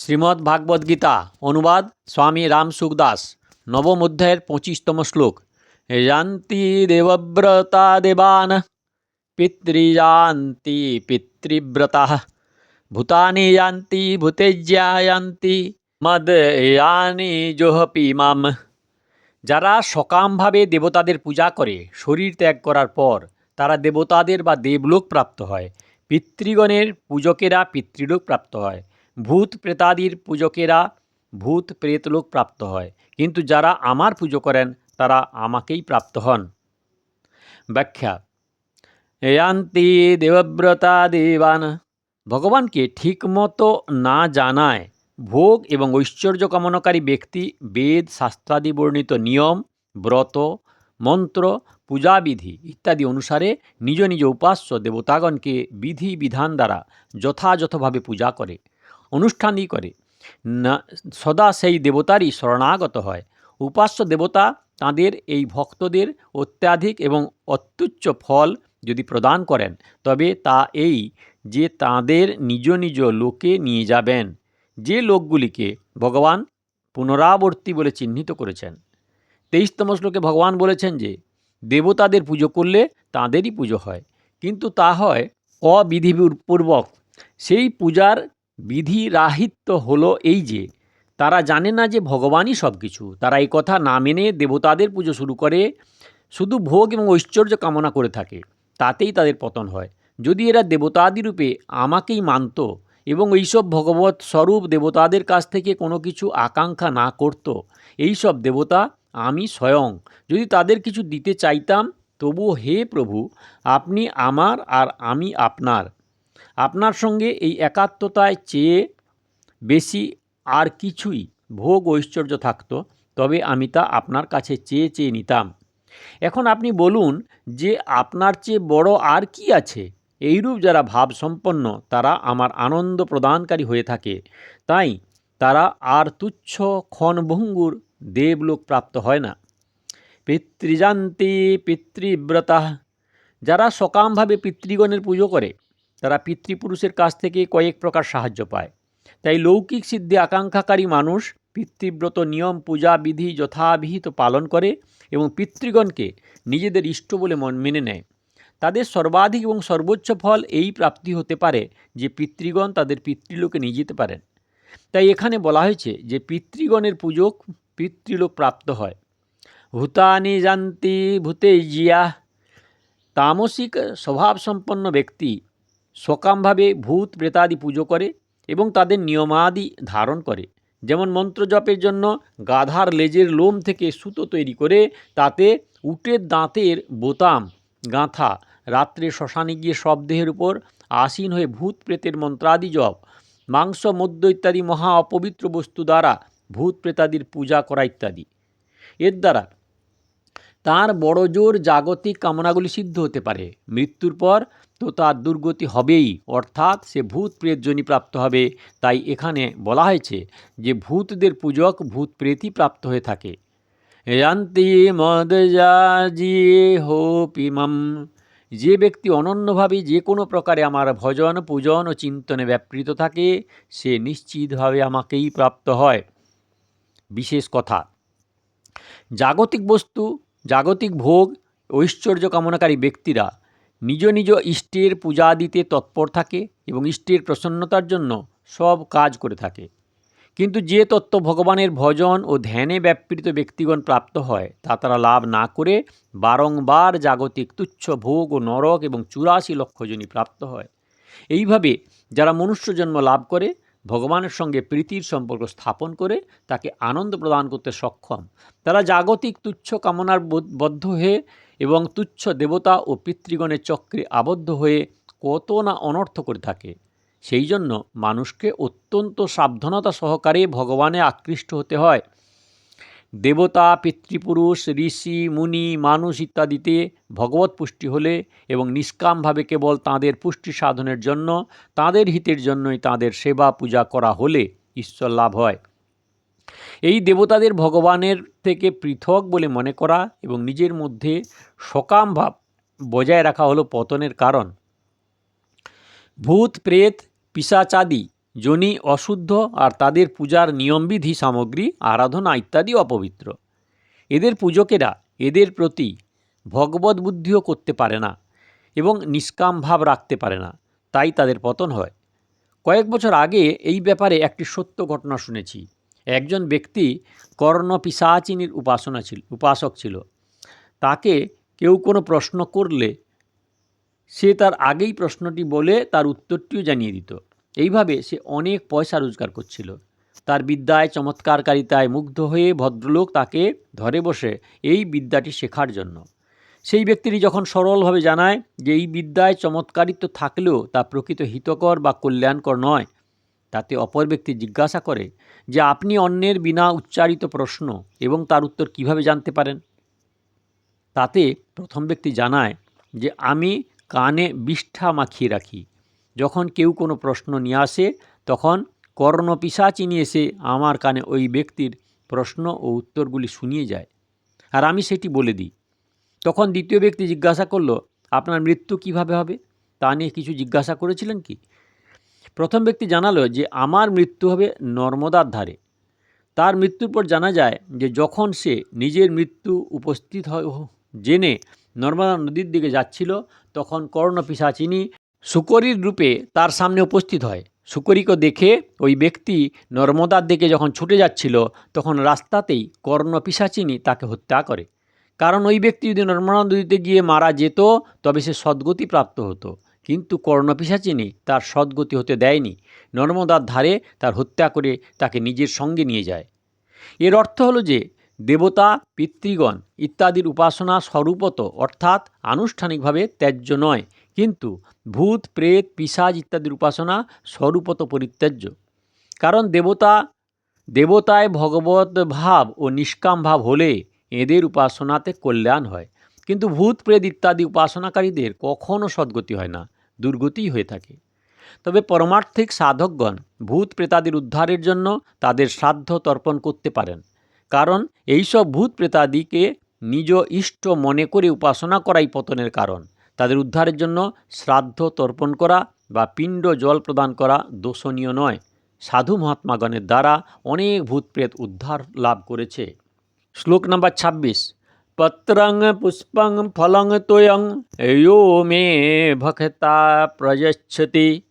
শ্রীমদ্ ভাগবত গীতা, অনুবাদ স্বামী রাম সুখদাস, নবম অধ্যায়ের পঁচিশতম শ্লোক। যান্তি দেবব্রতা দেবান পিতৃযান্তি পিতৃব্রতা। ভূতানি যান্তি ভূতেজ্যা যান্তি মদ ইয়ানি জোহপি মাম। যারা সকামভাবে দেবতাদের পূজা করে, শরীর ত্যাগ করার পর, তারা দেবতাদের বা দেবলোক প্রাপ্ত হয়। পিতৃগণের পূজকেরা পিতৃলোক প্রাপ্ত হয়। ভূত প্রেতাদির পূজকেরা ভূত প্রেতলোক প্রাপ্ত হয়। কিন্তু যারা আমার পুজো করেন, তারা আমাকেই প্রাপ্ত হন। ব্যাখ্যা, এয়ান্তি দেবব্রতা দেবান। ভগবানকে ঠিকমতো না জানায় ভোগ এবং ঐশ্বর্য কামনাকারী ব্যক্তি বেদ, শাস্ত্রাদি বর্ণিত নিয়ম, ব্রত, মন্ত্র, পূজাবিধি ইত্যাদি অনুসারে নিজ নিজ উপাস্য দেবতাগণকে বিধি বিধান দ্বারা যথাযথভাবে পূজা করে। অনুষ্ঠানই করে। না, সদা সেই দেবতারই শরণাগত হয়। উপাস্য দেবতা তাঁদের এই ভক্তদের অত্যাধিক এবং অত্যুচ্চ ফল যদি প্রদান করেন, তবে তা এই যে তাঁদের নিজ নিজ লোকে নিয়ে যাবেন, যে লোকগুলিকে ভগবান পুনরাবর্তী বলে চিহ্নিত করেছেন। তেইশতম শ্লোকে ভগবান বলেছেন যে, দেবতাদের পুজো করলে তাঁদেরই পুজো হয়, কিন্তু তা হয় অবিধিপূর্বক। সেই পূজার বিধি রাহিত্য হলো এই যে, তারা জানে না যে ভগবানই সব কিছু তারা এই কথা না মেনে দেবতাদের পুজো শুরু করে, শুধু ভোগ এবং ঐশ্বর্য কামনা করে থাকে। তাতেই তাদের পতন হয়। যদি এরা দেবতাদি রূপে আমাকেই মানত এবং এইসব ভগবত স্বরূপ দেবতাদের কাছ থেকে কোনো কিছু আকাঙ্ক্ষা না করত, এইসব দেবতা আমি স্বয়ং। যদি তাদের কিছু দিতে চাইতাম তবু হে প্রভু, আপনি আমার আর আমি আপনার। আপনার সঙ্গে এই একাত্মতায় চেয়ে বেশি আর কিছুই ভোগ ঐশ্বর্য থাকতো, তবে আমি তা আপনার কাছে চেয়ে চেয়ে নিতাম। এখন আপনি বলুন যে আপনার চেয়ে বড় আর কি আছে? এইরূপ যারা ভাবসম্পন্ন, তারা আমার আনন্দ প্রদানকারী হয়ে থাকে। তাই তারা আর তুচ্ছ ক্ষণভঙ্গুর দেবলোক প্রাপ্ত হয় না। পিতৃজান্তি পিতৃব্রতা, যারা সকামভাবে পিতৃগণের পুজো করে তারা পিতৃপুরুষের কাছ থেকে কয়েক প্রকার সাহায্য পায়। তাই লৌকিক সিদ্ধি আকাঙ্ক্ষাকারী মানুষ পিতৃব্রত নিয়ম, পূজা বিধি যথাবিহিত পালন করে এবং পিতৃগণকে নিজেদের ইষ্ট বলে মন, মেনে নেয়। তাদের সর্বাধিক এবং সর্বোচ্চ ফল এই প্রাপ্তি হতে পারে যে পিতৃগণ তাদের পিতৃলোকে নিয়ে যেতে পারেন। তাই এখানে বলা হয়েছে যে পিতৃগণের পূজক পিতৃলোক প্রাপ্ত হয়। ভূতানি জান্তি ভূতে জিয়া। তামসিক স্বভাবসম্পন্ন ব্যক্তি সকামভাবে ভূত প্রেতাদি পুজো করে এবং তাদের নিয়মাদি ধারণ করে। যেমন মন্ত্র জপের জন্য গাধার লেজের লোম থেকে সুতো তৈরি করে, তাতে উটের দাঁতের বোতাম, গাঁথা, রাত্রে শ্মশানে গিয়ে সব দেহের উপর আসীন হয়ে ভূত প্রেতের মন্ত্রাদি জপ, মাংস, মদ্য ইত্যাদি মহা অপবিত্র বস্তু দ্বারা ভূত প্রেতাদির পূজা করা ইত্যাদি। এর দ্বারা তার বড় জোর জাগতিক কামনাগুলি সিদ্ধ হতে পারে। মৃত্যুর পর তো তার দুর্গতি হবেই। অর্থাৎ সে ভূত প্রেত জনি প্রাপ্ত হবে। তাই এখানে বলা হয়েছে যে ভূতদের পূজক ভূত প্রেতই প্রাপ্ত হয়ে থাকে। যান্তি মদজাজিয়ে যে ব্যক্তি অনন্যভাবে যে কোনো প্রকারে আমার ভজন, পূজন ও চিন্তনে ব্যাপৃত থাকে, সে নিশ্চিতভাবে আমাকেই প্রাপ্ত হয়। বিশেষ কথা, জাগতিক বস্তু, জাগতিক ভোগ, ঐশ্বর্য কামনাকারী ব্যক্তিরা নিজ নিজ ইষ্টের পূজা দিতে তৎপর থাকে এবং ইষ্টের প্রসন্নতার জন্য সব কাজ করে থাকে। কিন্তু যে তত্ত্ব ভগবানের ভজন ও ধ্যানে ব্যাপৃত ব্যক্তিগণ প্রাপ্ত হয়, তা তারা লাভ না করে বারংবার জাগতিক তুচ্ছ ভোগ ও নরক এবং চুরাশি লক্ষ জনই প্রাপ্ত হয়। এইভাবে যারা মনুষ্য জন্ম লাভ করে, ভগবানের সঙ্গে প্রীতির সম্পর্ক স্থাপন করে, তাকে আনন্দ প্রদান করতে সক্ষম। তারা জাগতিক তুচ্ছ কামনার বদ্ধ হয়ে এবং তুচ্ছ দেবতা ও পিতৃগণের চক্রে আবদ্ধ হয়ে কত না অনর্থ করে থাকে। সেই জন্য মানুষকে অত্যন্ত সাবধানতা সহকারে ভগবানে আকৃষ্ট হতে হয়। দেবতা, পিতৃপুরুষ, ঋষি, মুনি, মানুষ ইত্যাদিতে ভগবত পুষ্টি হলে এবং নিষ্কামভাবে কেবল তাঁদের পুষ্টি সাধনের জন্য, তাঁদের হিতের জন্যই তাঁদের সেবা পূজা করা হলে ঈশ্বর লাভ হয়। এই দেবতাদের ভগবানের থেকে পৃথক বলে মনে করা এবং নিজের মধ্যে সকাম ভাব বজায় রাখা হলো পতনের কারণ। ভূত, প্রেত, পিসাচাদি যোনি অশুদ্ধ আর তাদের পূজার নিয়মবিধি সামগ্রী, আরাধনা ইত্যাদি অপবিত্র। এদের পূজকেরা এদের প্রতি ভগবত বুদ্ধিও করতে পারে না এবং নিষ্কাম ভাব রাখতে পারে না, তাই তাদের পতন হয়। কয়েক বছর আগে এই ব্যাপারে একটি সত্য ঘটনা শুনেছি। একজন ব্যক্তি কর্ণ পিসাচিনীর উপাসনা ছিল, উপাসক ছিল। তাকে কেউ কোনো প্রশ্ন করলে সে তার আগেই প্রশ্নটি বলে তার উত্তরটিও জানিয়ে দিত। এইভাবে সে অনেক পয়সা রোজগার করছিল। তার বিদ্যায় চমৎকারকারিতায় মুগ্ধ হয়ে ভদ্রলোক তাকে ধরে বসে এই বিদ্যাটি শেখার জন্য। সেই ব্যক্তিটি যখন সরলভাবে জানায় যে এই বিদ্যায় চমৎকারিত্ব থাকলেও তা প্রকৃত হিতকর বা কল্যাণকর নয় তাতে অপর ব্যক্তি জিজ্ঞাসা করে যে, আপনি অন্যের বিনা উচ্চারিত প্রশ্ন এবং তার উত্তর কীভাবে জানতে পারেন? তাতে প্রথম ব্যক্তি জানায় যে, আমি কানে বিষ্ঠা মাখিয়ে রাখি। যখন কেউ কোনো প্রশ্ন নিয়ে আসে, তখন কর্ণ পিসাচিনি এসে আমার কানে ওই ব্যক্তির প্রশ্ন ও উত্তরগুলি শুনিয়ে যায়। আর আমি সেটি বলে দিই। তখন দ্বিতীয় ব্যক্তি জিজ্ঞাসা করল, আপনার মৃত্যু কীভাবে হবে? তা নিয়ে কিছু জিজ্ঞাসা করেছিলেন কি? প্রথম ব্যক্তি জানালো যে, আমার মৃত্যু হবে নর্মদার ধারে। তার মৃত্যুর পর জানা যায় যে, যখন সে নিজের মৃত্যু উপস্থিত জেনে নর্মদা নদীর দিকে যাচ্ছিল, তখন কর্ণ পিসাচিনী শুকরীর রূপে তার সামনে উপস্থিত হয়। শুকরীকে দেখে ওই ব্যক্তি নর্মদার দিকে যখন ছুটে যাচ্ছিল, তখন রাস্তাতেই কর্ণ পিসাচিনী তাকে হত্যা করে। কারণ ওই ব্যক্তি যদি নর্মদা নদীতে গিয়ে মারা যেত, তবে সে সদ্গতি প্রাপ্ত হতো। কিন্তু কর্ণপিসাচিনী তার সদ্গতি হতে দেয়নি। নর্মদার ধারে তার হত্যা করে তাকে নিজের সঙ্গে নিয়ে যায়। এর অর্থ হলো যে, দেবতা, পিতৃগণ ইত্যাদির উপাসনা স্বরূপত অর্থাৎ আনুষ্ঠানিকভাবে ত্যায্য নয়, কিন্তু ভূত, প্রেত, পিসাজ ইত্যাদির উপাসনা স্বরূপত পরিত্যাজ্য কারণ দেবতা, দেবতায় ভগবত ভাব ও নিষ্কাম ভাব হলে এদের উপাসনাতে কল্যাণ হয়। কিন্তু ভূত, প্রেত ইত্যাদি উপাসনাকারীদের কখনও সদ্গতি হয় না। দুর্গতিই হয়ে থাকে। তবে পরমার্থিক সাধকগণ ভূত প্রেতাদির উদ্ধারের জন্য তাদের শ্রাদ্ধ তর্পণ করতে পারেন। কারণ এইসব ভূত প্রেতাদিকে নিজ ইষ্ট মনে করে উপাসনা করাই পতনের কারণ। তাদের উদ্ধারের জন্য শ্রাদ্ধ তর্পণ করা বা পিণ্ড জল প্রদান করা দোষণীয় নয়। সাধু মহাত্মাগণের দ্বারা অনেক ভূতপ্রেত উদ্ধার লাভ করেছে। শ্লোক নাম্বার ২৬ पत्रंग, पुष्पंग, फलंग, तोयंग यो मे भक्ता प्रयच्छति।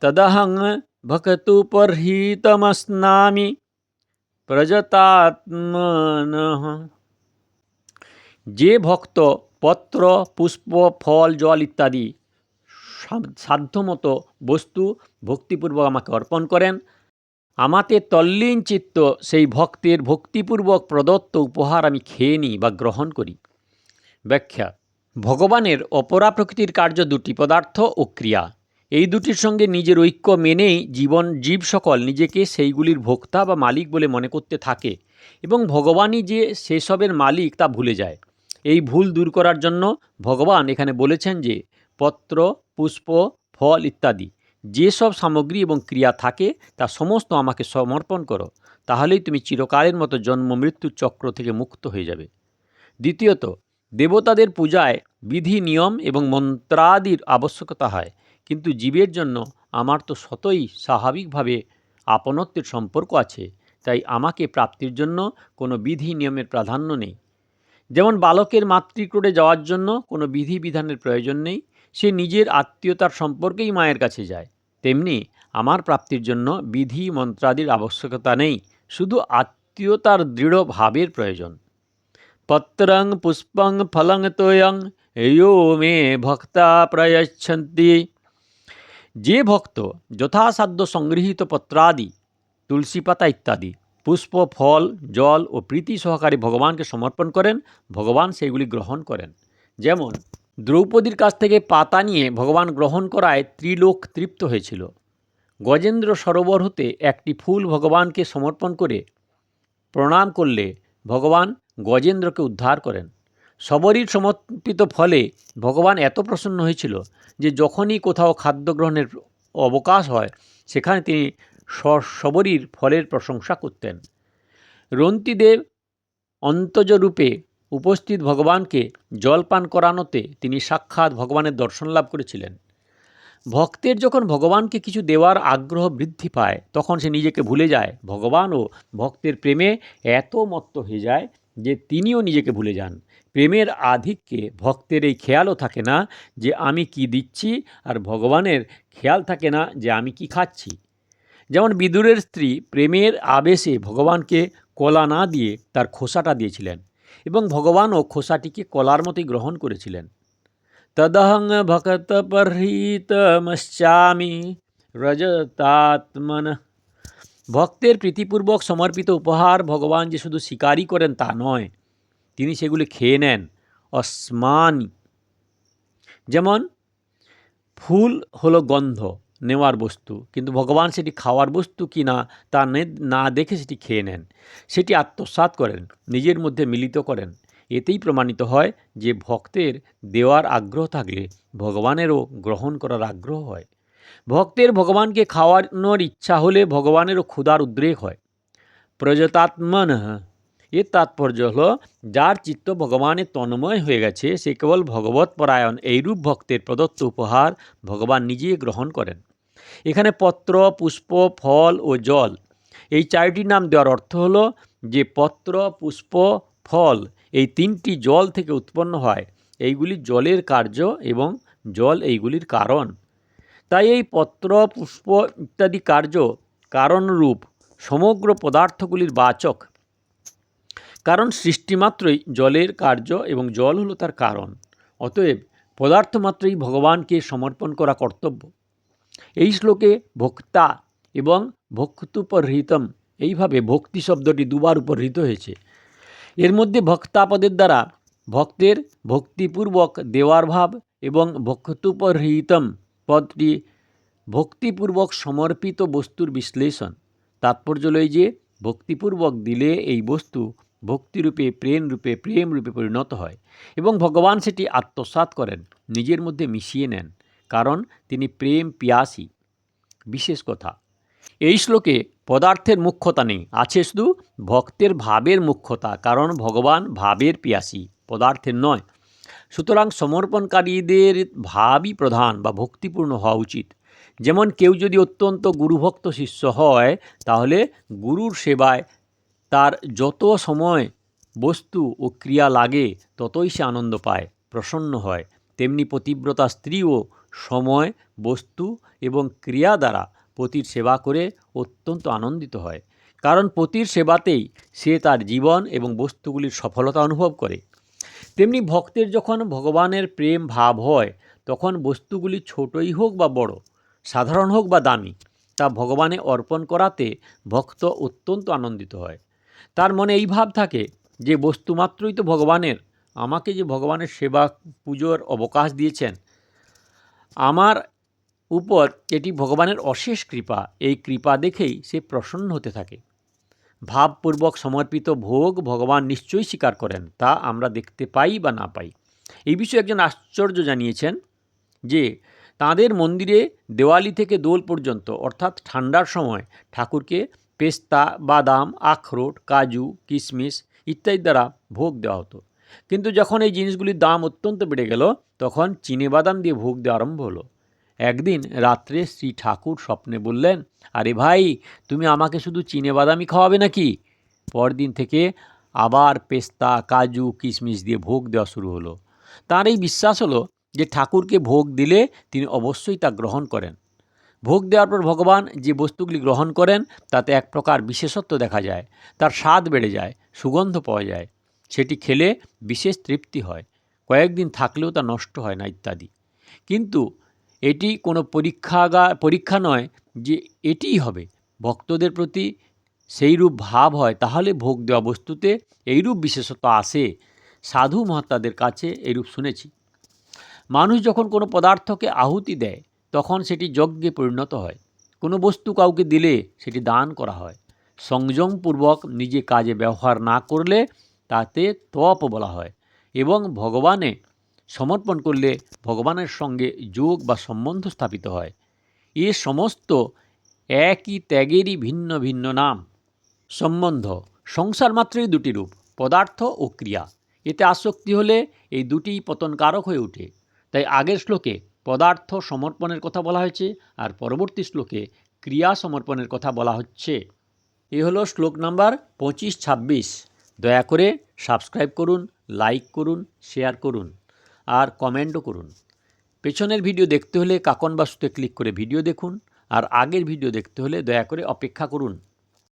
तदहंग भक्तु परहितमस्नामि, प्रजतात्मन। जे भक्त, पत्र, पुष्प, फल, जल इत्यादि साध्यमत वस्तु भक्तिपूर्वक अर्पण करें আমাতে তল্লীন চিত্ত সেই ভক্তের ভক্তিপূর্বক প্রদত্ত উপহার আমি খেয়ে নিই বা গ্রহণ করি। ব্যাখ্যা, ভগবানের অপরা প্রকৃতির কার্য দুটি, পদার্থ ও ক্রিয়া। এই দুটির সঙ্গে নিজের ঐক্য মেনেই জীবন, জীব সকল নিজেকে সেইগুলির ভোক্তা বা মালিক বলে মনে করতে থাকে এবং ভগবানই যে সেসবের মালিক তা ভুলে যায়। এই ভুল দূর করার জন্য ভগবান এখানে বলেছেন যে পত্র, পুষ্প, ফল ইত্যাদি। যেসব সামগ্রী এবং ক্রিয়া থাকে, তা সমস্ত আমাকে সমর্পণ করো, তাহলেই তুমি চিরকালের মতো জন্ম মৃত্যুর চক্র থেকে মুক্ত হয়ে যাবে। দ্বিতীয়ত, দেবতাদের পূজায় বিধি, নিয়ম এবং মন্ত্রাদির আবশ্যকতা হয়, কিন্তু জীবের জন্য আমার তো শতই স্বাভাবিকভাবে আপনত্বের সম্পর্ক আছে, তাই আমাকে প্রাপ্তির জন্য কোনো বিধি, নিয়মের প্রাধান্য নেই। যেমন বালকের মাতৃক্রোড়ে যাওয়ার জন্য কোনো বিধি বিধানের প্রয়োজন নেই সে নিজের আত্মীয়তার সম্পর্কেই মায়ের কাছে যায়। তেমনি আমার প্রাপ্তির জন্য বিধি মন্ত্রাদির আবশ্যকতা নেই, শুধু আত্মীয়তার দৃঢ় ভাবের প্রয়োজন। পত্রং পুষ্পং ফলং তোয়ং ইয়ো মে ভক্তা প্রয়চ্ছন্তি। যে ভক্ত যথাসাধ্য সংগৃহীত পত্রাদি, তুলসী পাতা ইত্যাদি, পুষ্প, ফল, জল ও প্রীতি সহকারে ভগবানকে সমর্পণ করেন, ভগবান সেগুলি গ্রহণ করেন। যেমন দ্রৌপদীর কাছ থেকে পাতা নিয়ে ভগবান গ্রহণ করায় ত্রিলোক তৃপ্ত হয়েছিল। গজেন্দ্র সরোবর হতে একটি ফুল ভগবানকে সমর্পণ করে প্রণাম করলে ভগবান গজেন্দ্রকে উদ্ধার করেন। সবরীর সমর্পিত ফলে ভগবান এত প্রসন্ন হয়েছিল যে যখনই কোথাও খাদ্য গ্রহণের অবকাশ হয়, সেখানে তিনি সবরীর ফলের প্রশংসা করতেন। রন্তিদেব অন্তজ রূপে উপস্থিত ভগবানকে জল পান করানোতে তিনি সাক্ষাৎ ভগবানের দর্শন লাভ করেছিলেন। ভক্তের যখন ভগবানকে কিছু দেওয়ার আগ্রহ বৃদ্ধি পায়, তখন সে নিজেকে ভুলে যায়। ভগবানও ভক্তের প্রেমে এত মত্ত হয়ে যায় যে তিনিও নিজেকে ভুলে যান। প্রেমের আধিক্যে ভক্তের এই খেয়ালও থাকে না যে আমি কি দিচ্ছি আর ভগবানের খেয়াল থাকে না যে আমি কি খাচ্ছি। যেমন বিদুরের স্ত্রী প্রেমের আবেশে ভগবানকে কলা না দিয়ে তার খোসাটা দিয়েছিলেন। এবং ভগবানও খোসাটিকে কলার মতোই গ্রহণ করেছিলেন। তদহং ভকত পরহিতমশ্চামি রজতাত্মন। ভক্তের প্রীতিপূর্বক সমর্পিত উপহার ভগবান যে শুধু স্বীকারই করেন তা নয়, তিনি সেগুলি খেয়ে নেন, অস্মানি। যেমন, ফুল হলো গন্ধ। নেওয়ার বস্তু, কিন্তু ভগবান সেটি খাওয়ার বস্তু কি না, তা নে- দেখে সেটি খেয়ে নেন। সেটি আত্মসাৎ করেন, নিজের মধ্যে মিলিত করেন। এতেই প্রমাণিত হয় যে ভক্তের দেওয়ার আগ্রহ থাকলে ভগবানেরও গ্রহণ করার আগ্রহ হয়। ভক্তের ভগবানকে খাওয়ানোর ইচ্ছা হলে ভগবানেরও ক্ষুধার উদ্রেক হয়। প্রজতাত্মন এর তাৎপর্য হল, যার চিত্ত ভগবানে তন্ময় হয়ে গেছে, সে কেবল ভগবত পরায়ণ এইরূপ ভক্তের প্রদত্ত উপহার ভগবান নিজেই গ্রহণ করেন। এখানে পত্র, পুষ্প, ফল ও জল। এই চারটি নাম দেওয়ার অর্থ হলো যে পত্র, পুষ্প, ফল এই তিনটি জল থেকে উৎপন্ন হয়। এইগুলি জলের কার্য এবং জল এইগুলির কারণ। তাই এই পত্র, পুষ্প ইত্যাদি কার্য কারণরূপ সমগ্র পদার্থগুলির বাচক। কারণ সৃষ্টিমাত্রই জলের কার্য এবং জল হলো তার কারণ। অতএব পদার্থ মাত্রই ভগবানকে সমর্পণ করা কর্তব্য। এই শ্লোকে ভোক্তা এবং ভক্তুপরহিতম, এইভাবে ভক্তি শব্দটি দুবার উপরহিত হয়েছে। এর মধ্যে ভক্তা পদের দ্বারা ভক্তের ভক্তিপূর্বক দেওয়ার ভাব এবং ভক্তুপরহিতম পদটি ভক্তিপূর্বক সমর্পিত বস্তুর বিশ্লেষণ। তাৎপর্য লই যে, ভক্তিপূর্বক দিলে এই বস্তু ভক্তিরূপে প্রেম রূপে প্রেম রূপে পরিণত হয় এবং ভগবান সেটি আত্মসাৎ করেন, নিজের মধ্যে মিশিয়ে নেন। কারণ তিনি প্রেম পিয়াসী। বিশেষ কথা, এই শ্লোকে পদার্থের মুখ্যতা নেই, আছে শুধু ভক্তের ভাবের মুখ্যতা, কারণ ভগবান ভাবের পিয়াসী, পদার্থের নয়। সুতরাং সমর্পণকারীদের ভাবই প্রধান বা ভক্তিপূর্ণ হওয়া উচিত। যেমন কেউ যদি অত্যন্ত গুরুভক্ত শিষ্য হয়, তাহলে গুরুর সেবায় তার যত সময়, বস্তু ও ক্রিয়া লাগে, ততই সে আনন্দ পায়, প্রসন্ন হয়। তেমনি পতিব্রতা স্ত্রীও সময়, বস্তু এবং ক্রিয়া দ্বারা পতির সেবা করে অত্যন্ত আনন্দিত হয়। কারণ পতির সেবাতেই সে তার জীবন এবং বস্তুগুলির সফলতা অনুভব করে। তেমনি ভক্তের যখন ভগবানের প্রেম ভাব হয়, তখন বস্তুগুলি ছোটই হোক বা বড়, সাধারণ হোক বা দামি, তা ভগবানে অর্পণ করাতে ভক্ত অত্যন্ত আনন্দিত হয়। তার মনে এই ভাব থাকে যে বস্তু মাত্রই তো ভগবানের। আমাকে যে ভগবানের সেবা, পুজোর অবকাশ দিয়েছেন আমার উপর এটি ভগবানের অশেষ কৃপা। এই কৃপা দেখেই সে প্রসন্ন হতে থাকে। ভাবপূর্বক সমর্পিত ভোগ ভগবান নিশ্চয়ই স্বীকার করেন, তা আমরা দেখতে পাই বা না পাই। এই বিষয়ে একজন আশ্চর্য জানিয়েছেন যে, তাঁদের মন্দিরে দেওয়ালি থেকে দোল পর্যন্ত, অর্থাৎ ঠান্ডার সময়, ঠাকুরকে পেস্তা, বাদাম, আখরোট, কাজু কিশমিশ ইত্যাদি দ্বারা ভোগ দেওয়া হতো। কিন্তু যখন এই জিনিসগুলির দাম অত্যন্ত বেড়ে গেল, তখন চিনে বাদাম দিয়ে ভোগ দেওয়া আরম্ভ হলো। একদিন রাত্রে শ্রী ঠাকুর স্বপ্নে বললেন, আরে ভাই, তুমি আমাকে শুধু চিনে বাদামই খাওয়াবে নাকি? পরদিন থেকে আবার পেস্তা, কাজু, কিশমিশ দিয়ে ভোগ দেওয়া শুরু হলো। তার এই বিশ্বাস হলো যে ঠাকুরকে ভোগ দিলে তিনি অবশ্যই তা গ্রহণ করেন। ভোগ দেওয়ার পর ভগবান যে বস্তুগুলি গ্রহণ করেন, তাতে এক প্রকার বিশেষত্ব দেখা যায়। তার স্বাদ বেড়ে যায়, সুগন্ধ পাওয়া যায়। সেটি খেলে বিশেষ তৃপ্তি হয়। কয়েকদিন থাকলেও তা নষ্ট হয় না ইত্যাদি। কিন্তু এটি কোনো পরীক্ষাগা, পরীক্ষা নয় যে এটিই হবে। ভক্তদের প্রতি সেইরূপ ভাব হয়, তাহলে ভোগ দেওয়া বস্তুতে এইরূপ বিশেষত্ব আসে। সাধু মহাত্মাদের কাছে এইরূপ শুনেছি। মানুষ যখন কোনো পদার্থকে আহুতি দেয়, তখন সেটি যজ্ঞে পরিণত হয়। কোনো বস্তু কাউকে দিলে সেটি দান করা হয়। সংযমপূর্বক নিজে কাজে ব্যবহার না করলে তাতে তপ বলা হয় এবং ভগবানে সমর্পণ করলে ভগবানের সঙ্গে যোগ বা সম্বন্ধ স্থাপিত হয়। এ সমস্ত একই ত্যাগেরই ভিন্ন ভিন্ন নাম। সম্বন্ধ, সংসার মাত্রই দুটি রূপ, পদার্থ ও ক্রিয়া। এতে আসক্তি হলে এই দুটিই পতনকারক হয়ে ওঠে। তাই আগের শ্লোকে পদার্থ সমর্পণের কথা বলা হয়েছে আর পরবর্তী শ্লোকে ক্রিয়া সমর্পণের কথা বলা হচ্ছে। এ হলো শ্লোক নাম্বার পঁচিশ ছাব্বিশ। দয়া করে সাবস্ক্রাইব করুন, লাইক করুন, শেয়ার করুন আর কমেন্টও করুন। পেছনের ভিডিও দেখতে হলে কাকন বাস্তুতে ক্লিক করে ভিডিও দেখুন আর আগের ভিডিও দেখতে হলে দয়া করে অপেক্ষা করুন।